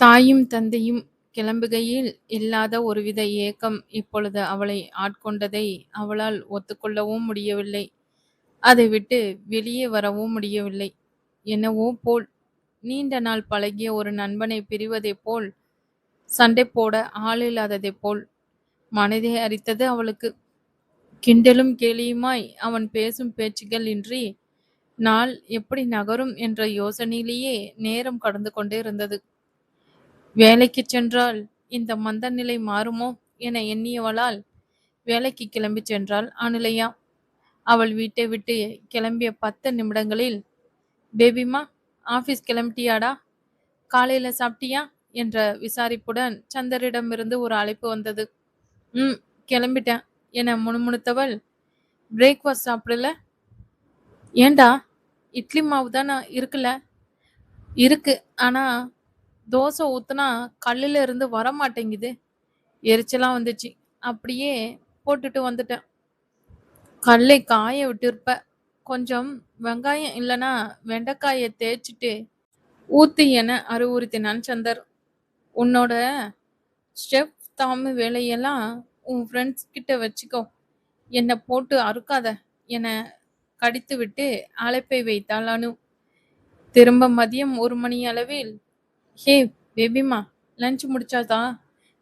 தாயும் தந்தையும் கிளம்புகையில் இல்லாத ஒருவித ஏக்கம் இப்பொழுது அவளை ஆட்கொண்டதை அவளால் ஒத்துக்கொள்ளவும் முடியவில்லை. அதை விட்டு வெளியே வரவும் முடியவில்லை. என்னவோ போல் நீண்ட நாள் பழகிய ஒரு நண்பனை பிரிவதைப் போல் சண்டை போட ஆளில்லாததைப் போல் மனதை அரித்தது அவளுக்கு. கிண்டலும் கேலியுமாய் அவன் பேசும் பேச்சுகள் இன்றி நாள் எப்படி நகரும் என்ற யோசனையிலேயே நேரம் கடந்து கொண்டே இருந்தது. வேலைக்கு சென்றால் இந்த மந்த நிலை மாறுமோ என எண்ணியவளால் வேலைக்கு கிளம்பி சென்றாள் அனுலையா. அவள் வீட்டை விட்டு கிளம்பிய பத்து நிமிடங்களில் பேபிமா ஆபீஸ் கிளம்பிட்டியாடா? காலையில சாப்பிட்டியா? என்ற விசாரிப்புடன் சந்தரிடமிருந்து ஒரு அழைப்பு வந்தது. ம் கிளம்பிட்டேன் என முணுமுணுத்தவள் பிரேக்ஃபாஸ்ட் சாப்பிடல? ஏண்டா? இட்லி மாவு தானே இருக்குல்ல? இருக்கு ஆனால் தோசை ஊத்துனா கல்லுல இருந்து வர மாட்டேங்குது எரிச்சலா வந்துச்சு. அப்படியே போட்டுட்டு வந்துட்டேன். கல்லை காய விட்டுருப்ப. கொஞ்சம் வெங்காயம் இல்லனா வெண்டைக்காயை தேய்ச்சிட்டு ஊத்து என அறிவுறுத்தினான் சந்தர். உன்னோட ஸ்டெப் தாமு வேலையெல்லாம் உன் ஃப்ரெண்ட்ஸ் கிட்ட வச்சுக்கோ. என்னை போட்டு அறுக்காத என கடித்துவிட்டு அழைப்பை வைத்தாள் அனு. திரும்ப மதியம் ஒரு மணி அளவில் ஹே பேபிமா லஞ்ச் முடிச்சாதா?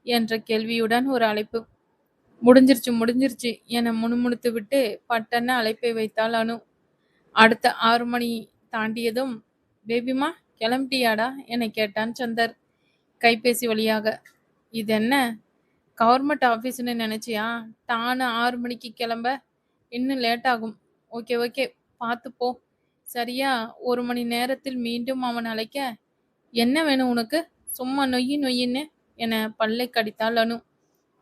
என்ற கேள்வியுடன் ஒரு அழைப்பு. முடிஞ்சிருச்சு முடிஞ்சிருச்சு என முணுமுணுத்து விட்டு பட்டன அழைப்பை வைத்தாள் அனு. அடுத்த ஆறு மணி தாண்டியதும் பேபிமா கிளம்பிட்டியாடா? என கேட்டான் சந்தர் கைபேசி வழியாக. இது என்ன கவர்மெண்ட் ஆஃபீஸ்னு நினைச்சியா? டானு ஆறு மணிக்கு கிளம்ப? இன்னும் லேட் ஆகும். ஓகே ஓகே பார்த்து போ சரியா? ஒரு மணி நேரத்தில் மீண்டும் அவன் அழைக்க என்ன வேணும் உனக்கு? சும்மா நொய்யி நொய்யின்னு என பல்லை கடித்தாள் அனு.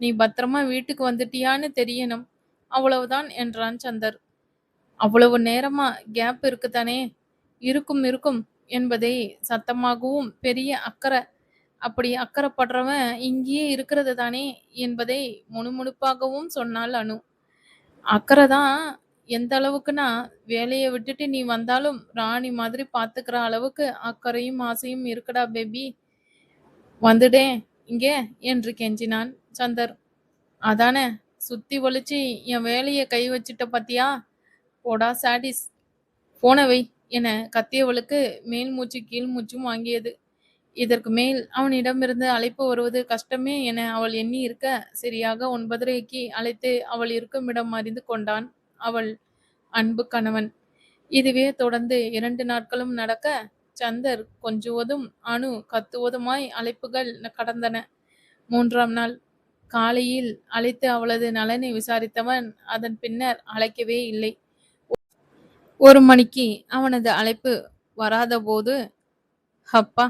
நீ பத்திரமா வீட்டுக்கு வந்துட்டியான்னு தெரியணும். அவ்வளவுதான் என்றான் சந்தர். அவ்வளவு நேரமா கேப் இருக்குதானே? இருக்கும் இருக்கும் என்பதை சத்தமாகவும் பெரிய அக்கறை அப்படி அக்கறைப்படுறவன் இங்கேயே இருக்கிறது தானே என்பதை முணுமுணுப்பாகவும் சொன்னாள் அனு. அக்கறை தான் எந்த அளவுக்குன்னா வேலையை விட்டுட்டு நீ வந்தாலும் ராணி மாதிரி பார்த்துக்கிற அளவுக்கு அக்கறையும் ஆசையும் இருக்குடா பேபி வந்துடே இங்கே என்று கெஞ்சினான் சந்தர். அதானே சுத்தி ஒழிச்சு என் வேலையை கை வச்சுட்ட பாத்தியா? போடா சாடிஸ். போன வை என கத்தியவளுக்கு மேல் மூச்சு கீழ் மூச்சும் வாங்கியது. இதற்கு மேல் அவனிடமிருந்து அழைப்பு வருவது கஷ்டமே என அவள் எண்ணி இருக்க சரியாக ஒன்பதரைக்கு அழைத்து அவள் இருக்கும் இடம் அறிந்து கொண்டான். அவள் அன்பு கணவன். இதுவே தொடர்ந்து இரண்டு நாட்களும் நடக்க சந்தர் கொஞ்சுவதும் அணு கத்துவதுமாய் அழைப்புகள் கடந்தன. மூன்றாம் நாள் காலையில் அழைத்து அவளது நலனை விசாரித்தவன் அதன் பின்னர் அழைக்கவே இல்லை. ஒரு மணிக்கு அவனது அழைப்பு வராத போது ஹப்பா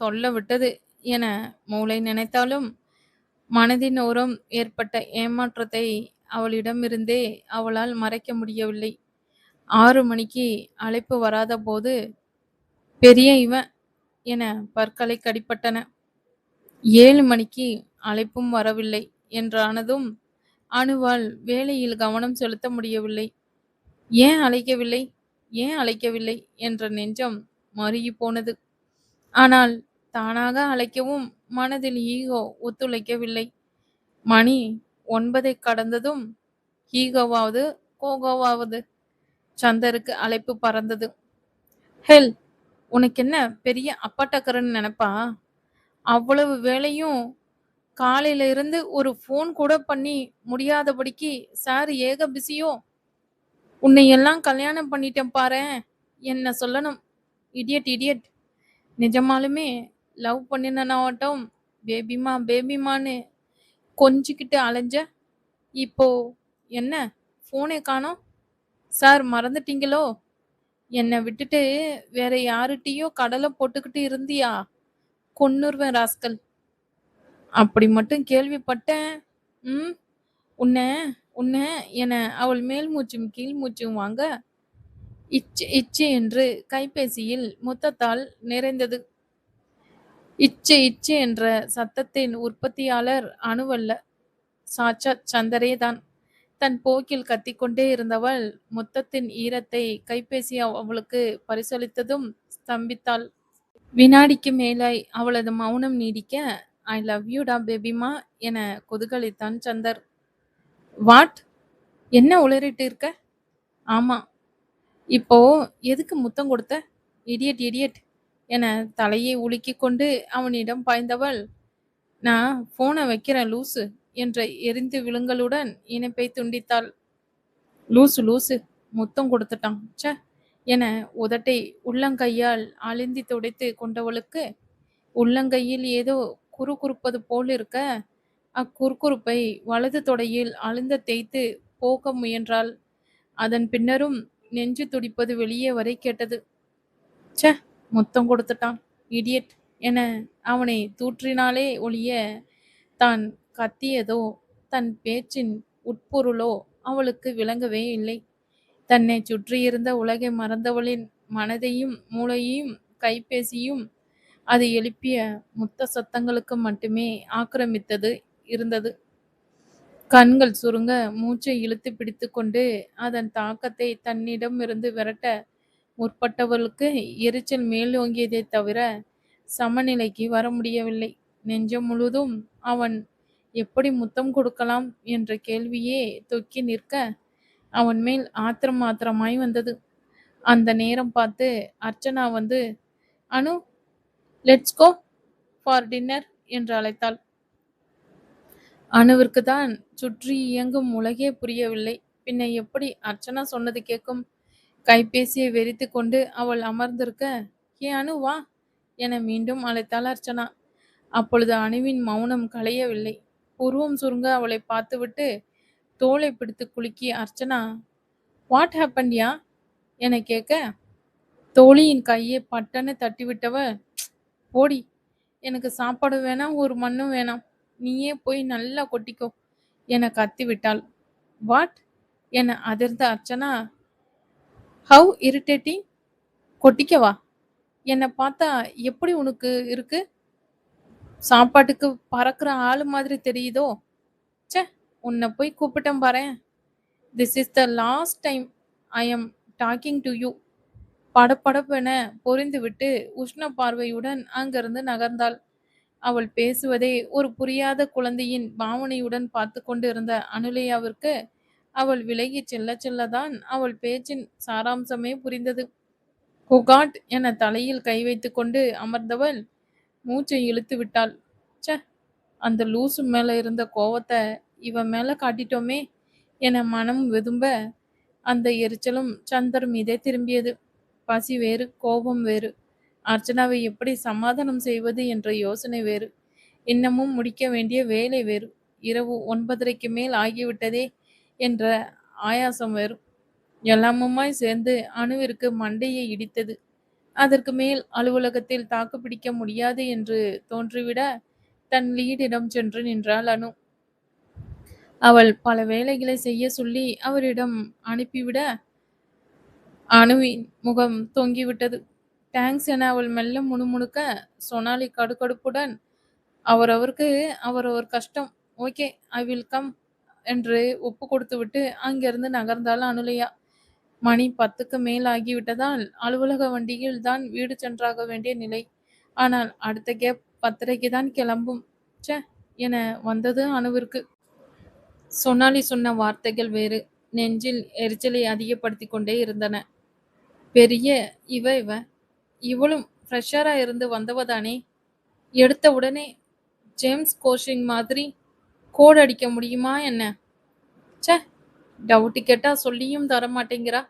தொல்ல விட்டது என மூளை நினைத்தாலும் மனதின் ஓரம் ஏற்பட்ட ஏமாற்றத்தை அவளிடமிருந்தே அவளால் மறைக்க முடியவில்லை. ஆறு மணிக்கு அழைப்பு வராத போது பெரிய இவன் என பற்களை கடிப்பட்டன ஏழு மணிக்கு அழைப்பும் வரவில்லை என்றானதும் அணுவால் வேலையில் கவனம் செலுத்த முடியவில்லை. ஏன் அழைக்கவில்லை? ஏன் அழைக்கவில்லை? என்ற நெஞ்சம் மருகி போனது. ஆனால் தானாக அழைக்கவும் மனதில் ஈகோ ஒத்துழைக்கவில்லை. மணி ஒன்பதை கடந்ததும் ஈகோவாவது கோகோவாவது சந்தருக்கு அழைப்பு பறந்தது. ஹெல் உனக்கு என்ன பெரிய அப்பாட்டக்கரன்னு நினைப்பா? அவ்வளவு வேலையும் காலையில இருந்து ஒரு ஃபோன் கூட பண்ணி முடியாதபடிக்கு சார் ஏக பிஸியோ? உன்னை எல்லாம் கல்யாணம் பண்ணிட்டேன் பாரேன் என்ன சொல்லணும்? Idiot idiot. நிஜமாலுமே லவ் பண்ணினாவட்டும் பேபிமா பேபிமான்னு கொஞ்சிக்கிட்டு அலைஞ்ச இப்போ என்ன? ஃபோனே காணோம்? சார் மறந்துட்டீங்களோ? என்னை விட்டுட்டு வேற யாருகிட்டயோ கடலை போட்டுக்கிட்டு இருந்தியா? கொன்னுருவேன் ராஸ்கல். அப்படி மட்டும் கேள்விப்பட்டேன். ம் உன்னை உன்னை என அவள் மேல் மூச்சும் கீழ் மூச்சும் வாங்க. இச்சு இச்சு என்று கைபேசியில் முத்தத்தால் நிறைந்தது. இச்சு இச்சு என்ற சத்தத்தின் உற்பத்தியாளர் அணுவல்ல சாட்சாத் சந்தரே தான் தன் போக்கில் கத்திக்கொண்டே இருந்தவள் முத்தத்தின் ஈரத்தை கைபேசி அவளுக்கு பரிசளித்ததும் ஸ்தம்பித்தாள் வினாடிக்கு மேலாய் அவளது மௌனம் நீடிக்க, "ஐ லவ் யூ டா பேபிமா" என கொதுகளைத்தான் சந்தர். "வாட்? என்ன உளறிட்டு இருக்க?" "ஆமா." "இப்போ எதுக்கு முத்தம் கொடுத்த?" "இடியட் இடியட்" என தலையை உலுக்கிக் கொண்டு அவனிடம் பாய்ந்தவள், "நான் போனை வைக்கிறேன் லூசு" என்ற எரிந்து விழுங்கலுடன் இணைப்பை துண்டித்தாள். "லூசு லூசு முத்தம் கொடுத்துட்டான் ச என உதட்டை உள்ளங்கையால் அழிந்தி துடைத்து கொண்டவளுக்கு, உள்ளங்கையில் ஏதோ குறுகுறுப்பது போலிருக்க, அக்குறுக்குறுப்பை வலது தொடையில் அழுந்த தேய்த்து போக முயன்றாள். அதன் பின்னரும் நெஞ்சு துடிப்பது வெளியே வரை கேட்டது. ச்ச முத்தம் கொடுத்துட்டான், இடியட் என அவனை தூற்றினாலே ஒழிய, தான் கத்தியதோ, தன் பேச்சின் உட்பொருளோ அவளுக்கு விளங்கவே இல்லை. தன்னை சுற்றியிருந்த உலகை மறந்தவளின் மனதையும் மூளையையும் கைபேசியும் அது எழுப்பிய முத்த சத்தங்களுக்கு மட்டுமே ஆக்கிரமித்தது இருந்தது. கண்கள் சுருங்க மூச்சை இழுத்துப் பிடித்துக்கொண்டு அதன் தாக்கத்தைத் தன்னிடமிருந்து விரட்ட முற்பட்டவர்களுக்கு எரிச்சல் மேலோங்கியதே தவிர சமநிலைக்கு வர முடியவில்லை. நெஞ்சம் முழுதும் அவன் எப்படி முத்தம் கொடுக்கலாம் என்ற கேள்வியே தொக்கி நிற்க, அவன்மேல் ஆத்திரம் ஆத்திரமாய் வந்தது. அந்த நேரம் பார்த்து அர்ச்சனா வந்து, "Anu, let's go for dinner" என்று அழைத்தாள். அணுவிற்கு தான் சுற்றி இயங்கும் உலகே புரியவில்லை. பின்ன எப்படி அர்ச்சனா சொன்னது கேட்கும்? கைபேசியை வெறித்து கொண்டு அவள் அமர்ந்திருக்க, "ஏ அனு வா" என மீண்டும் அழைத்தாள் அர்ச்சனா. அப்பொழுது அனுவின் மௌனம் கலையவில்லை. உருவம் சுருங்க அவளை பார்த்துவிட்டு தோலை பிடித்து குலுக்கி அர்ச்சனா, "வாட் ஹேப்பன்யா என கேட்க, தோழியின் கையை பட்டன்னு தட்டிவிட்டவள், "ப்ச் போடி, எனக்கு சாப்பாடு வேணாம் ஒரு மண்ணும் வேணாம். நீயே போய் நல்லா கொட்டிக்கோ" என கத்திவிட்டாள். "வாட்" என அதிர்ந்த அர்ச்சனா, "ஹவ் இரிட்டேட்டிங். கொட்டிக்கவா? என்னை பார்த்தா எப்படி உனக்கு இருக்கு? சாப்பாட்டுக்கு பறக்கிற ஆள் மாதிரி தெரியுதோ? சே உன்னை போய் கூப்பிட்டேன் பாரேன். This is the last time I am talking to you" படபடவென பொரிந்துவிட்டு உஷ்ண பார்வையுடன் அங்கிருந்து நகர்ந்தாள். அவள் பேசுவதை ஒரு புரியாத குழந்தையின் பாவனையுடன் பார்த்து கொண்டு இருந்த அனுலையாவிற்கு அவள் விலகிச் செல்லச் செல்லதான் அவள் பேச்சின் சாராம்சமே புரிந்தது. குகாட் என தலையில் கை வைத்துக் கொண்டு அமர்ந்தவள் மூச்சை இழுத்து விட்டாள் ச்ச அந்த லூசு மேல இருந்த கோவத்தை இவன் மேல காட்டிட்டோமே என மனம் வெதும்ப, அந்த எரிச்சலும் சந்தர் மீதே திரும்பியது. பசி வேறு, கோபம் வேறு. அர்ச்சனாவை எப்படி சமாதானம் செய்வது என்ற யோசனை வேறு. இன்னமும் முடிக்க வேண்டிய வேலை வேறு. இரவு ஒன்பதரைக்கு மேல் ஆகிவிட்டதே என்ற ஆயாசம் வரும் எல்லாமுமாய் சேர்ந்து அணுவிற்கு மண்டையை இடித்தது. அதற்கு மேல் அலுவலகத்தில் தாக்குப்பிடிக்க முடியாது என்று தோன்றிவிட, தன் லீடிடம் சென்று நின்றாள் அனு. அவள் பல வேலைகளை செய்ய சொல்லி அவரிடம் அனுப்பிவிட, அணுவின் முகம் தொங்கிவிட்டது. தேங்க்ஸ் என அவள் மெல்ல முணுமுணுக்க, சொனாலி கடுக்கடுப்புடன் அவரவருக்கு அவரவர் கஷ்டம். ஓகே, ஐ வில் கம் என்று ஒப்பு கொடுத்துவிட்டு அங்கிருந்து நகர்ந்தாள் அனுலையா மணி பத்துக்கு மேல் ஆகிவிட்டதால் அலுவலக வண்டியில் தான் வீடு சென்றாக வேண்டிய நிலை. ஆனால் அடுத்த கேப் பத்தரைக்குத்தான் கிளம்பும். சே என வந்தது அனுவிற்கு. சொன்னாலி சொன்ன வார்த்தைகள் வேறு. நெஞ்சில் எரிச்சலை அதிகப்படுத்திக் கொண்டே இருந்தன. பெரிய இவ இவ. இவளும் ஃப்ரெஷராக இருந்து வந்தவதானே. எடுத்த உடனே ஜேம்ஸ் கோஷிங் மாதிரி கோடு அடிக்க முடியுமா என்ன? ச்ச டவுட்டு கேட்டால் சொல்லியும் தர மாட்டேங்கிறா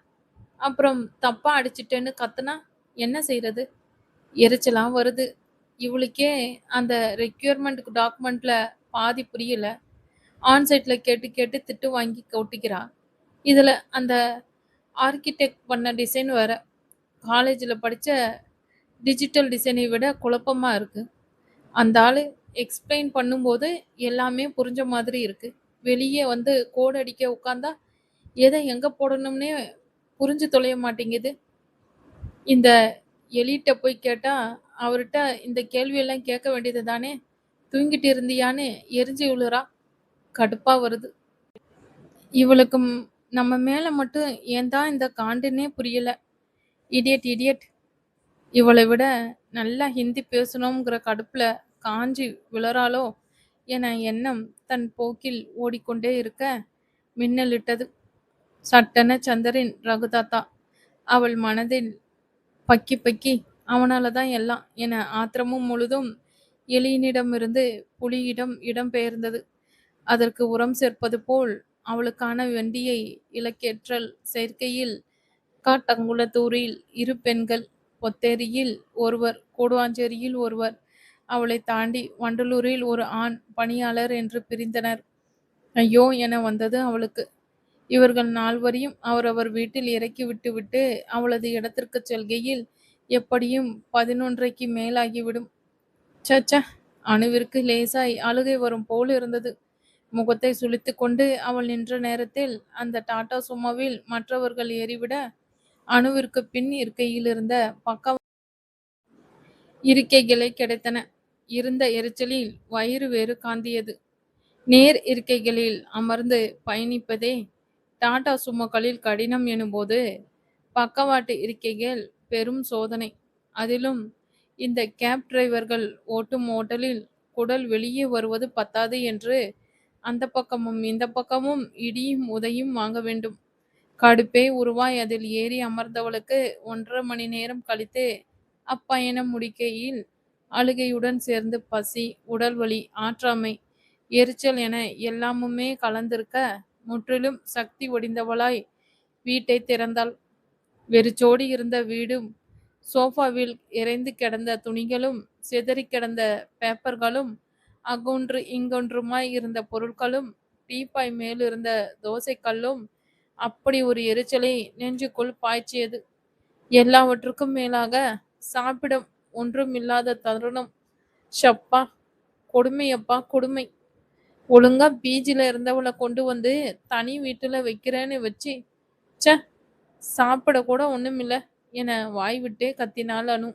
அப்புறம் தப்பாக அடிச்சிட்டேன்னு கத்துனா என்ன செய்கிறது எரிச்சலாம் வருது. இவளுக்கே அந்த ரெக்யூர்மெண்ட் டாக்குமெண்ட்டில் பாதி புரியல. ஆன்சைட்டில் கேட்டு கேட்டு திட்டு வாங்கி கொட்டிக்கிறா. இதில் அந்த ஆர்க்கிடெக்ட் பண்ண டிசைன் வேறு காலேஜில் படித்த டிஜிட்டல் டிசைனை விட குழப்பமாக இருக்குது அந்த ஆள் எக்ஸ்பிளைன் பண்ணும்போது எல்லாமே புரிஞ்ச மாதிரி இருக்குது வெளியே வந்து கோடு அடிக்க உட்காந்தா எதை எங்கே போடணும்னே புரிஞ்சு தொலைய மாட்டேங்குது. இந்த எலிட்ட போய் கேட்டால் அவர்கிட்ட இந்த கேள்வியெல்லாம் கேட்க வேண்டியது தானே. தூங்கிட்டு இருந்தியான்னு எரிஞ்சு விழுறா. கடுப்பாக வருது. இவளுக்கு நம்ம மேலே மட்டும் ஏன் தான் இந்த காண்டுன்னே புரியலை இடியட் இடியட். இவளை விட நல்லா ஹிந்தி பேசணுங்கிற கடுப்புல காஞ்சி விழறாளோ என எண்ணம் தன் போக்கில் ஓடிக்கொண்டே இருக்க மின்னலிட்டது. சட்டென சந்தரின் ரகுதாத்தா அவள் மனதில் பக்கி பக்கி அவனால தான் எல்லாம் என ஆத்திரமும் முழுதும் எலியினிடமிருந்து புலியிடம் இடம்பெயர்ந்தது அதற்கு உரம் சேர்ப்பது போல் அவளுக்கான வெண்டியை இலக்கேற்றல் சேர்க்கையில் காட்டங்குளத்தூரில் இரு பெண்கள் பொத்தேரியில் ஒருவர் கூடுவாஞ்சேரியில் ஒருவர். அவளை தாண்டி வண்டலூரில் ஒரு ஆண் பணியாளர் என்று பிரிந்தனர். ஐயோ என வந்தது அவளுக்கு. இவர்கள் நால்வரையும் அவரவர் வீட்டில் இறக்கி விட்டுவிட்டு அவளது இடத்திற்கு செல்கையில் எப்படியும் பதினொன்றைக்கு மேலாகிவிடும். சச்ச அணுவிற்கு லேசாய் அழுகை வரும் போல் இருந்தது. முகத்தை சுழித்து கொண்டு அவள் நின்ற நேரத்தில் அந்த டாடா சுமோவில் மற்றவர்கள் ஏறிவிட அணுவிற்கு பின் இருக்கையில் இருந்த பக்க இருக்கைகளை கிடைத்தன. இருந்த எரிச்சலில் வயிறு வேறு காந்தியது. நேர் இருக்கைகளில் அமர்ந்து பயணிப்பதே டாடா சுமோக்களில் கடினம் எனும்போது பக்கவாட்டு இருக்கைகள் பெரும் சோதனை. அதிலும் இந்த கேப் டிரைவர்கள் ஓட்டும் ஓட்டலில் குடல் வெளியே வருவது பத்தாது என்று அந்த பக்கமும் இந்த பக்கமும் இடியும் உதையும் வாங்க வேண்டும். கடுப்பே உருவாய் அதில் ஏறி அமர்ந்தவளுக்கு ஒன்றரை மணி நேரம் கழித்து அப்பயணம் முடிக்கையில் அழுகையுடன் சேர்ந்து பசி உடல் வலி ஆற்றாமை எரிச்சல் என எல்லாமுமே கலந்திருக்க முற்றிலும் சக்தி ஒடிந்தவளாய் வீட்டை திறந்தாள். வெறிச்சோடி இருந்த வீடும் சோஃபாவில் இறைந்து கிடந்த துணிகளும் சிதறி கிடந்த பேப்பர்களும் அங்கொன்று இங்கொன்றுமாய் இருந்த பொருட்களும் டீப்பாய் மேலிருந்த தோசைக்கல்லும் அப்படி ஒரு எரிச்சலை நெஞ்சுக்குள் பாய்ச்சியது. எல்லாவற்றுக்கும் மேலாக சாப்பிட ஒன்றுமில்லாத தருணம். ஷப்பா கொடுமையப்பா கொடுமை. ஒழுங்கா பீஜில இருந்தவளை கொண்டு வந்து தனி வீட்டுல வைக்கிறேன்னு வச்சு ச்ச சாப்பிட கூட ஒண்ணுமில்ல என வாய் விட்டே கத்தினால் அனு.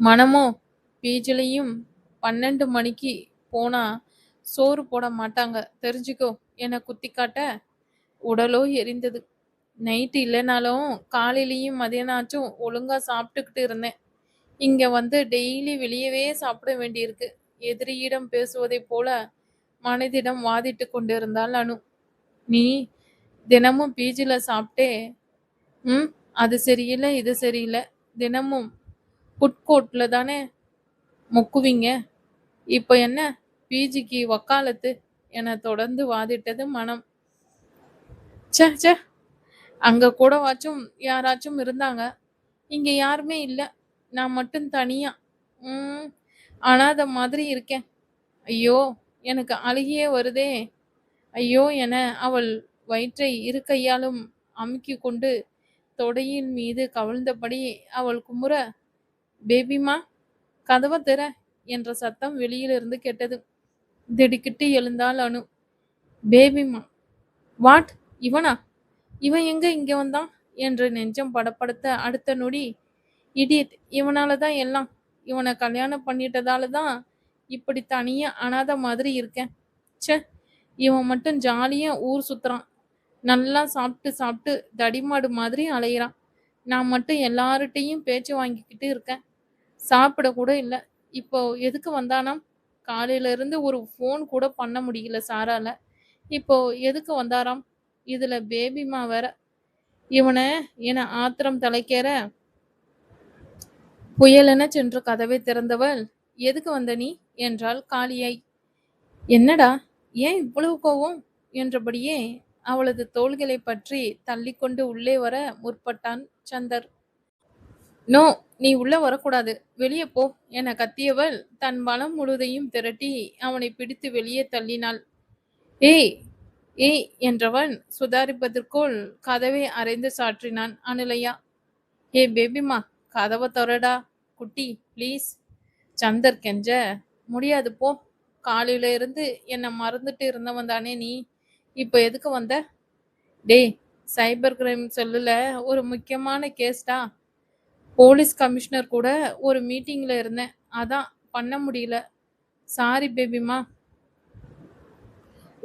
மனமோ பீஜிலையும் பன்னெண்டு மணிக்கு போனா சோறு போட மாட்டாங்க. தெரிஞ்சுக்கோ என குத்தி காட்ட உடலோ எரிந்தது. நைட்டு இல்லைனாலும் காலையிலையும் மதியானாச்சும் ஒழுங்கா சாப்பிட்டுக்கிட்டு இருந்தேன். இங்க வந்து டெய்லி வெளியவே சாப்பிட வேண்டியிருக்கு. எதிரியிடம் பேசுவதைப் போல மனதிடம் வாதிட்டு கொண்டிருந்தாள் அனு. நீ தினமும் பீஜில சாப்பிட்டே? ம் அது சரியில்லை இது சரியில்லை. தினமும் ஃபுட் தானே மொக்குவீங்க? இப்போ என்ன? பிஜிக்கு வக்காலத்து. என தொடர்ந்து வாதிட்டது மனம். ச்சே ச்சே. அங்கே கூடவாச்சும் யாராச்சும் இருந்தாங்க. இங்கே யாருமே இல்லை. நான் மட்டும் தனியா. ம் அதை மாதிரி இருக்கேன். ஐயோ எனக்கு அழுகியே வருதே. ஐயோ என அவள் வயிற்றை இரு கையாலும் அமுக்கி கொண்டு தொடையின் மீது கவிழ்ந்தபடி அவள் குமுற பேபிமா கதவை திற என்ற சத்தம் வெளியிலிருந்து கேட்டது. திடுக்கிட்டு எழுந்தாள் அனு. பேபிமா வாட்? இவனா? இவன் எங்க இங்க வந்தான்? என்று நெஞ்சம் படப்படுத்த அடுத்த நொடி இடியட் இவனால தான் எல்லாம். இவனை கல்யாணம் பண்ணிட்டதால தான் இப்படி தனியாக அனாதை மாதிரி இருக்கேன். ச்சே இவன் மட்டும் ஜாலியாக ஊர் சுத்துறான். நல்லா சாப்பிட்டு சாப்பிட்டு தடிமாடு மாதிரி அலையிறான். நான் மட்டும் எல்லார்கிட்டையும் பேச்சு வாங்கிக்கிட்டு இருக்கேன். சாப்பிட கூட இல்லை. இப்போ எதுக்கு வந்தானாம்? காலையில இருந்து ஒரு ஃபோன் கூட பண்ண முடியல சாரால. இப்போ எதுக்கு வந்தாராம்? இதுல பேபிமா வேற. இவனை என ஆத்திரம் தலைக்கேற. புயலென சென்று கதவை திறந்தவள் எதுக்கு வந்த நீ? என்றாள் காளியை. என்னடா ஏன் இவ்வளவு கோவம்? என்றபடியே அவளது தோள்களை பற்றி தள்ளிக்கொண்டு உள்ளே வர முற்பட்டான் சந்தர். நோ நீ உள்ள வரக்கூடாது. வெளியே போ என கத்தியவள் தன் பலம் முழுதையும் திரட்டி அவனை பிடித்து வெளியே தள்ளினாள். ஏய் ஏய் என்றவன் சுதாரிப்பதற்குள் கதவை அரைந்து சாற்றினான் அனுலையா. ஏ பேபிமா கதவை தொடடா குட்டி ப்ளீஸ். சந்தர் கெஞ்ச முடியாது போ. காலையில இருந்து என்னை மறந்துட்டு இருந்தவன் தானே நீ. இப்போ எதுக்கு வந்த? டேய் சைபர் கிரைம் செல்லில் ஒரு முக்கியமான கேஸ்டா. போலீஸ் கமிஷனர் கூட ஒரு மீட்டிங்கில் இருந்தேன். அதான் பண்ண முடியல. சாரி பேபிமா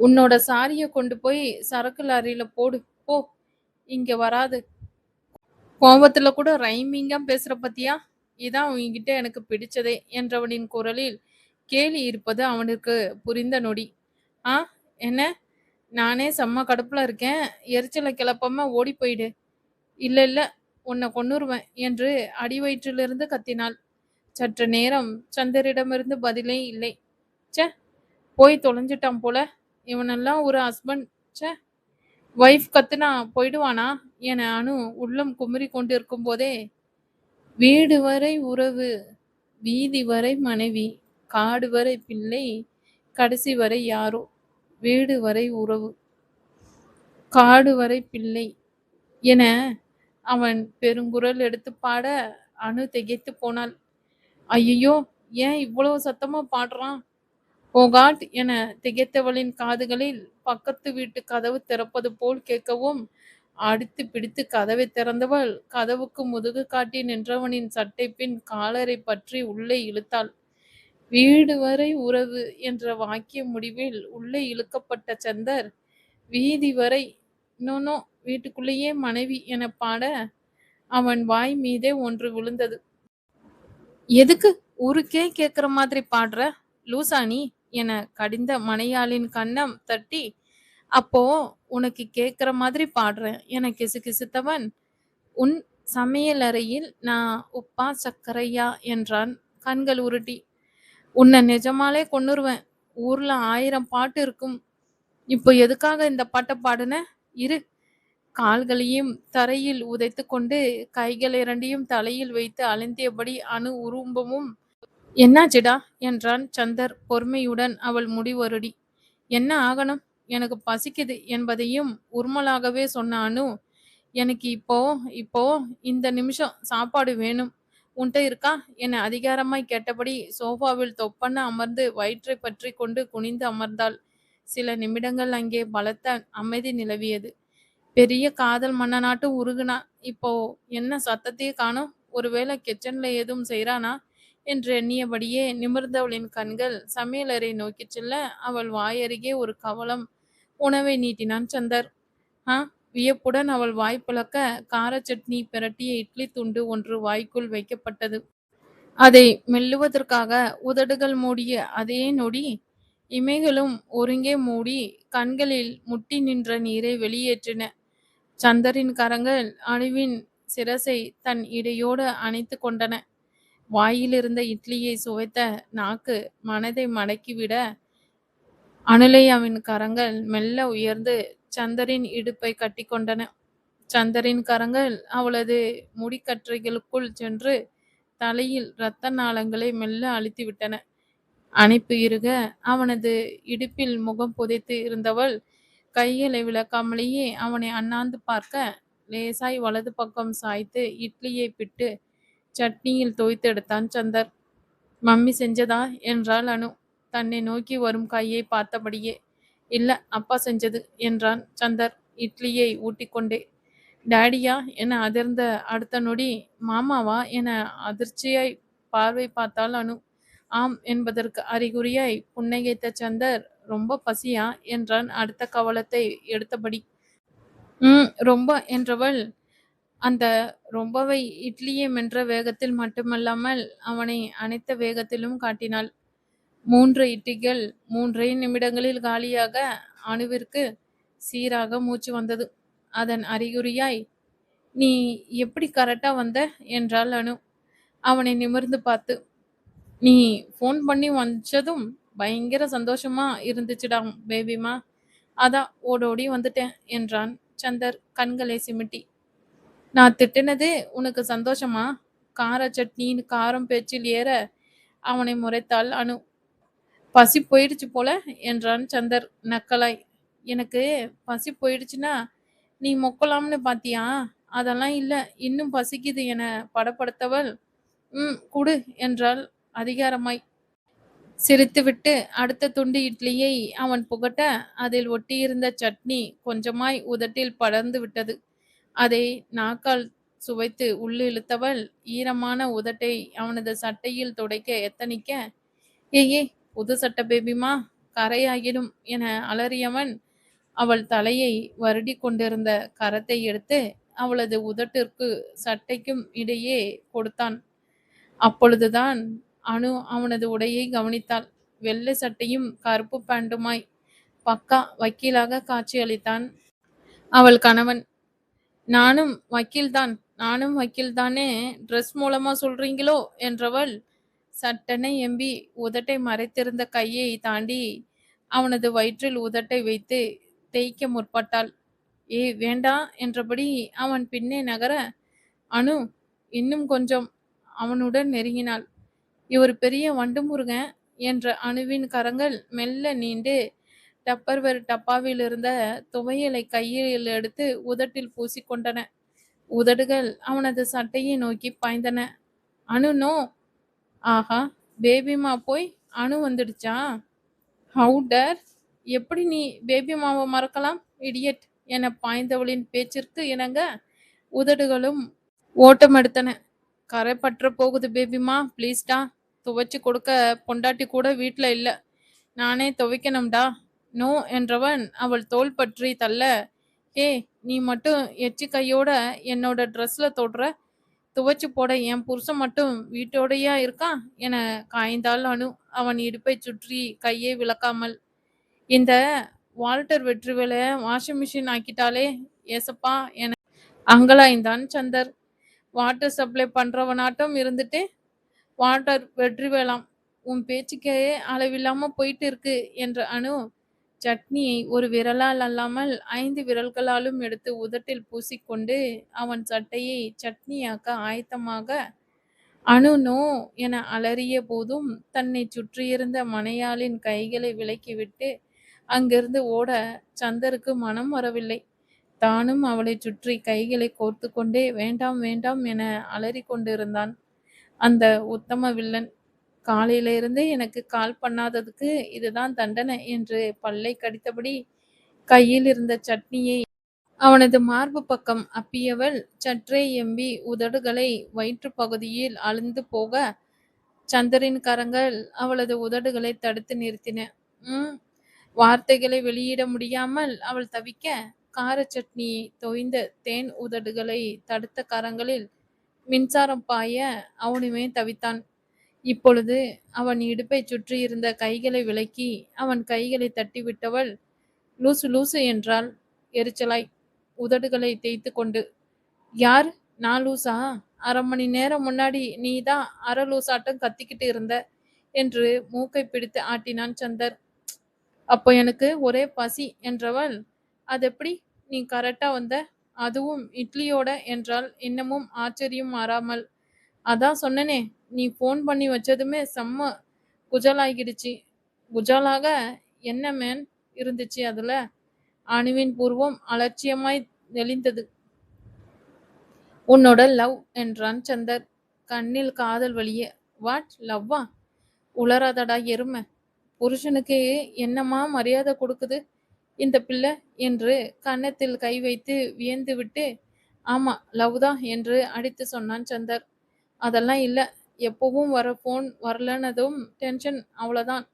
உன்னோட சாரியை கொண்டு போய் சரக்கு லாரியில போடு. போ. இங்க வராது. கோபத்துல கூட ரைமிங்கா பேசுற பத்தியா? இதான் உங்ககிட்ட எனக்கு பிடிச்சதே என்றவனின் குரலில் கேலி இருப்பது அவனுக்கு புரிந்த நொடி. ஆ? என்ன? நானே செம்ம கடுப்புல இருக்கேன். எரிச்சலை கிளப்பாம ஓடி போயிடு. இல்ல இல்ல. உன்னை கொன்னுருவேன் என்று அடி வயிற்றிலிருந்து கத்தினாள். சற்று நேரம் சந்தரிடமிருந்து பதிலே இல்லை. ச்சே. போய் தொலைஞ்சிட்டான் போல. இவனெல்லாம் ஒரு ஹஸ்பண்ட் சே ஒய்ஃப் கத்துனா போயிடுவானா? என அனு உள்ளம் குமரி கொண்டிருக்கும் போதே வீடு வரை உறவு வீதி வரை மனைவி காடு வரை பிள்ளை கடைசி வரை யாரோ வீடு வரை உறவு காடு வரை பிள்ளை என அவன் பெருங்குரல் எடுத்து பாட அணு திகைத்து போனாள். ஐயோ ஏன் இவ்வளவு சத்தமா பாடுறான்? ஓ என திகைத்தவளின் காதுகளில் பக்கத்து வீட்டு கதவு திறப்பது போல் கேட்கவும் அடித்து பிடித்து கதவை திறந்தவள் கதவுக்கு முதுகு காட்டி நின்றவனின் சட்டை பின் காலரை பற்றி உள்ளே இழுத்தாள். வீடு வரை உறவு என்ற வாக்கிய முடிவில் உள்ளே இழுக்கப்பட்ட சந்தர் வீதி வரை நோனோ வீட்டுக்குள்ளேயே மனைவி என பாட அவன் வாய் மீதே ஒன்று விழுந்தது. எதுக்கு ஊருக்கே கேக்குற மாதிரி பாடுற? லூசானி என கடிந்த மனையாளின் கண்ணம் தட்டி அப்போ உனக்கு கேக்குற மாதிரி பாடுறேன். என கிசுகிசுத்தவன் உன் சமையலறையில் நான் உப்பா சக்கரையா என்றான் கண்கள் உருட்டி. உன்னை நிஜமாலே கொன்னுருவேன். ஊர்ல ஆயிரம் பாட்டு இருக்கும். இப்போ எதுக்காக இந்த பாட்டை பாடுன? இரு கால்களையும் தரையில் உதைத்து கொண்டு கைகள் இரண்டையும் தலையில் வைத்து அழுந்தியபடி அணு உரும்பமும் என்னாச்சுடா? என்றான் சந்தர் பொறுமையுடன் அவள் முடிவருடி. என்ன ஆகணும்? எனக்கு பசிக்குது என்பதையும் உருமலாகவே சொன்ன அனு. எனக்கு இப்போ இப்போ இந்த நிமிஷம் சாப்பாடு வேணும். உன்ட்ட இருக்கா? என அதிகாரமாய் கேட்டபடி சோஃபாவில் தொப்பன அமர்ந்து வயிற்றை பற்றி கொண்டு குனிந்து அமர்ந்தாள். சில நிமிடங்கள் அங்கே பலத்த அமைதி நிலவியது. பெரிய காதல் மன்னனாட்டு உருகுனா இப்போ என்ன சத்தத்தையே காணும்? ஒருவேளை கிச்சன்ல எதுவும் செய்யறானா என்று எண்ணியபடியே நிமிர்ந்தவளின் கண்கள் சமையலறை நோக்கிச் செல்ல அவள் வாயருகே ஒரு கவலம் உணவை நீட்டினான் சந்தர். ஆ? வியப்புடன் அவள் வாய்ப்புளக்க கார சட்னி பிரட்டிய இட்லி துண்டு ஒன்று வாய்க்குள் வைக்கப்பட்டது. அதை மெல்லுவதற்காக உதடுகள் மூடிய அதே நொடி இமைகளும் ஒருங்கே மூடி கண்களில் முட்டி நின்ற நீரை வெளியேற்றின. சந்தரின் கரங்கள் அணுவின் சிரசை தன் இடையோடு அணைத்து கொண்டன. வாயிலிருந்த இட்லியை சுவைத்த நாக்கு மனதை மடக்கிவிட அனுலையாவின் கரங்கள் மெல்ல உயர்ந்து சந்தரின் இடுப்பை கட்டிக்கொண்டன. சந்தரின் கரங்கள் அவளது முடிக்கற்றைகளுக்குள் சென்று தலையில் இரத்த நாளங்களை மெல்ல அழுத்திவிட்டன. அணைப்பு இருக அவனது இடுப்பில் முகம் புதைத்து இருந்தவள் கைகளை விளக்காமலேயே அவனை அண்ணாந்து பார்க்க லேசாய் வலது பக்கம் சாய்த்து இட்லியை பிட்டு சட்னியில் தோய்த்து எடுத்தான் சந்தர். மம்மி செஞ்சதா? என்றாள் அனு. தன்னை நோக்கி வரும் கையை பார்த்தபடியே. இல்ல அப்பா செஞ்சது என்றான் சந்தர். இட்லியை ஊட்டிக்கொண்டே. டாடியா என அதிர்ந்த அடுத்த நொடி மாமாவா? என அதிர்ச்சியாய் பார்வை பார்த்தாள் அனு. ஆம் என்பதற்கு அறிகுறியாய் புன்னகைத்த சந்தர் ரொம்ப பசியா? என்றான் அடுத்த கவலத்தை எடுத்தபடி. ம் ரொம்ப என்றவள் அந்த ரொம்பவே இட்லியை மென்ற வேகத்தில் மட்டுமல்லாமல் அவனை அனைத்த வேகத்திலும் காட்டினாள். மூன்று இட்லிகள் மூன்றே நிமிடங்களில் காலியாக அணுவிற்கு சீராக மூச்சு வந்தது. அதன் அறிகுறியாய் நீ எப்படி கரெக்டா வந்த? என்றாள் அனு. அவனை நிமிர்ந்து பார்த்து நீ ஃபோன் பண்ணி வந்ததும் பயங்கர சந்தோஷமா இருந்துச்சுடா பேபிமா அதான் ஓடோடி வந்துட்டேன் என்றான் சந்தர் கண்களை சிமிட்டி. நான் திட்டினது உனக்கு சந்தோஷமா? கார சட்னின்னு காரம் பேச்சில் ஏற அவனை முறைத்தாள் அனு. பசி போயிடுச்சு போல என்றான் சந்தர் நக்கலாய். எனக்கு பசி போயிடுச்சுன்னா நீ மொக்கலாம்னு பாத்தியா? அதெல்லாம் இல்லை இன்னும் பசிக்குது என படப்படுத்தவள் ம் குடு என்றாள் அதிகாரமாய். சிரித்துவிட்டு அடுத்த துண்டு இட்லியை அவன் புகட்ட அதில் ஒட்டியிருந்த சட்னி கொஞ்சமாய் உதட்டில் படர்ந்து விட்டது. அதை நாக்கால் சுவைத்து உள்ளிழுத்தவள் ஈரமான உதட்டை அவனது சட்டையில் துடைக்க எத்தனிக்க ஏயே புது சட்டை பேபிமா கரையாகிடும் என அலறியவன் அவள் தலையை வருடி கொண்டிருந்த கரத்தை எடுத்து அவளது உதட்டிற்கு சட்டைக்கும் இடையே கொடுத்தான் அப்பொழுதுதான் அனு அவனது உடையை கவனித்தாள். வெள்ளை சட்டையும் கருப்பு பேண்டுமாய் பக்கா வக்கீலாக காட்சியளித்தான் அவள் கணவன். நானும் வக்கீல்தான் நானும் வக்கீல்தானே ட்ரெஸ் மூலமா சொல்றீங்களோ என்றவள் சட்டனை எம்பி உதட்டை மறைத்திருந்த கையை தாண்டி அவனது வயிற்றில் உதட்டை வைத்து தேய்க்க முற்பட்டாள். ஏய் வேண்டா என்றபடி அவன் பின்னே நகர அனு இன்னும் கொஞ்சம் அவனுடன் நெருங்கினாள். இவர் பெரிய வண்டு முருகன் என்ற அணுவின் கரங்கள் மெல்ல நீண்டு டப்பர்வேர் டப்பாவிலிருந்த துவையலை கையில் எடுத்து உதட்டில் பூசிக்கொண்டன. உதடுகள் அவனது சட்டையை நோக்கி பாய்ந்தன. அணு நோ. ஆஹா பேபிமா போய் அணு வந்துடுச்சா? ஹவுடர் எப்படி நீ பேபிமாவை மறக்கலாம் இடியட் என பாய்ந்தவளின் பேச்சிற்கு இணங்க உதடுகளும் ஓட்டம் எடுத்தன கரை பற்ற போகுது பேபிமா ப்ளீஸ்டா துவைச்சு கொடுக்க பொண்டாட்டி கூட வீட்டில் இல்லை. நானே துவைக்கணும்டா. நோ என்றவன் அவள் தோள் பற்றி தள்ள ஏ நீ மட்டும் எச்சி கையோட என்னோட ட்ரெஸ்ல தொடுற? துவைச்சு போட என் புருஷன் மட்டும் வீட்டோடையா இருக்கான் என காய்ந்தாள் அனு. அவன் இடுப்பை சுற்றி கையை விளக்காமல் இந்த வால்டர் வெற்றிவேலை வாஷிங் மிஷின் ஆக்கிட்டாலே ஏசப்பா என அங்கலாய்ந்தான் சந்தர். வாட்டர் சப்ளை பண்றவனாட்டம் இருந்துட்டு வாட்டர் வெற்றிவேலாம் உன் பேச்சுக்கே அளவில்லாம போயிட்டு இருக்கு என்ற அணு சட்னியை ஒரு விரலால் அல்லாமல் ஐந்து விரல்களாலும் எடுத்து உதட்டில் பூசிக்கொண்டு அவன் சட்டையை சட்னியாக்க ஆயத்தமாக அணு நோ என அலறிய போதும் தன்னை சுற்றியிருந்த மனையாளின் கைகளை விலக்கிவிட்டு அங்கிருந்து ஓட சந்தருக்கு மனம் வரவில்லை. தானும் அவளை சுற்றி கைகளை கோர்த்து கொண்டே வேண்டாம் வேண்டாம் என அலறி கொண்டிருந்தான் அந்த உத்தம வில்லன். காலையிலிருந்து எனக்கு கால் பண்ணாததுக்கு இதுதான் தண்டனை என்று பல்லை கடித்தபடி கையில் இருந்த சட்னியை அவனது மார்பு பக்கம் அப்பியவள் சற்றே எம்பி உதடுகளை வயிற்று பகுதியில் அழுந்து போக சந்தரின் கரங்கள் அவளது உதடுகளை தடுத்து நிறுத்தின. உம் வார்த்தைகளை வெளியிட முடியாமல் அவள் தவிக்க கார சட்னியை தொய்ந்த தேன் உதடுகளை தடுத்த கரங்களில் மின்சாரம் பாய அவனுமே தவித்தான். இப்பொழுது அவன் இடுப்பை சுற்றியிருந்த கைகளை விலக்கி அவன் கைகளை தட்டிவிட்டவள் லூசு லூசு என்றாள். எரிச்சலாய் உதடுகளை தேய்த்து கொண்டு யார்? நான் லூசா? அரை மணி நேரம் முன்னாடி நீ தான் அரை லூசாட்டம் கத்திக்கிட்டு இருந்த என்று மூக்கை பிடித்து ஆட்டினான் சந்தர். அப்போ எனக்கு ஒரே பசி என்றவள். அது எப்படி நீ கரெக்டா வந்த? அதுவும் இட்லியோட என்றால் இன்னமும் ஆச்சரியம் மாறாமல். அதான் சொன்னனே நீ ஃபோன் பண்ணி வச்சதுமே செம்ம குஜலாகிடுச்சு. குஜாலாக என்ன மேன் இருந்துச்சு அதுல? அணுவின் பூர்வம் அலட்சியமாய் நெளிந்தது உன்னோட லவ் என்றான் சந்தர். கண்ணில் காதல் வழிய. வாட் லவ்வா உளராதடா எருமை. புருஷனுக்கு என்னமா மரியாதை கொடுக்குது? இந்த பிள்ளை என்று கன்னத்தில் கை வைத்து வியந்து விட்டு ஆமா லவ் தான் என்று அடித்து சொன்னான் சந்தர். அதெல்லாம் இல்லை. எப்போவும் வர ஃபோன் வரலன்னதும் டென்ஷன் அவ்வளோதான்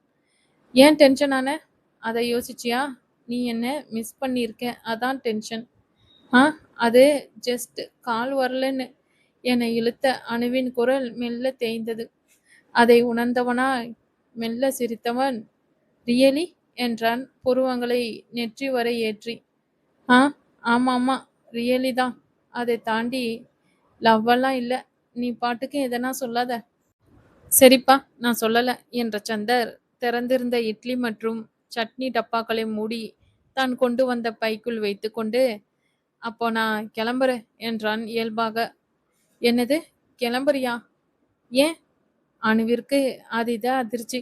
ஏன் டென்ஷன் ஆன? அதை யோசிச்சியா? நீ என்ன மிஸ் பண்ணியிருக்க? அதான் டென்ஷன் ஆ அது ஜஸ்ட் கால் வரலன்னு என்னை இழுத்த அணுவின் குரல் மெல்ல தேய்ந்தது. அதை உணர்ந்தவனா மெல்ல சிரித்தவன் ரியலி? என்றான் புருவங்களை நெற்றி வரை ஏற்றி. ஆ ஆமாம்மா ரியலி தான் அதை தாண்டி லவ்வெல்லாம் இல்லை. நீ பாட்டுக்கு எதனா சொல்லாத. சரிப்பா நான் சொல்லலை என்ற சந்தர் திறந்திருந்த இட்லி மற்றும் சட்னி டப்பாக்களை மூடி தான் கொண்டு வந்த பைக்குள் வைத்துக்கொண்டு அப்போ நான் கிளம்புறேன் என்றான் இயல்பாக. என்னது? கிளம்புறியா? ஏன்? அணுவிற்கு அதுதான் அதிர்ச்சி.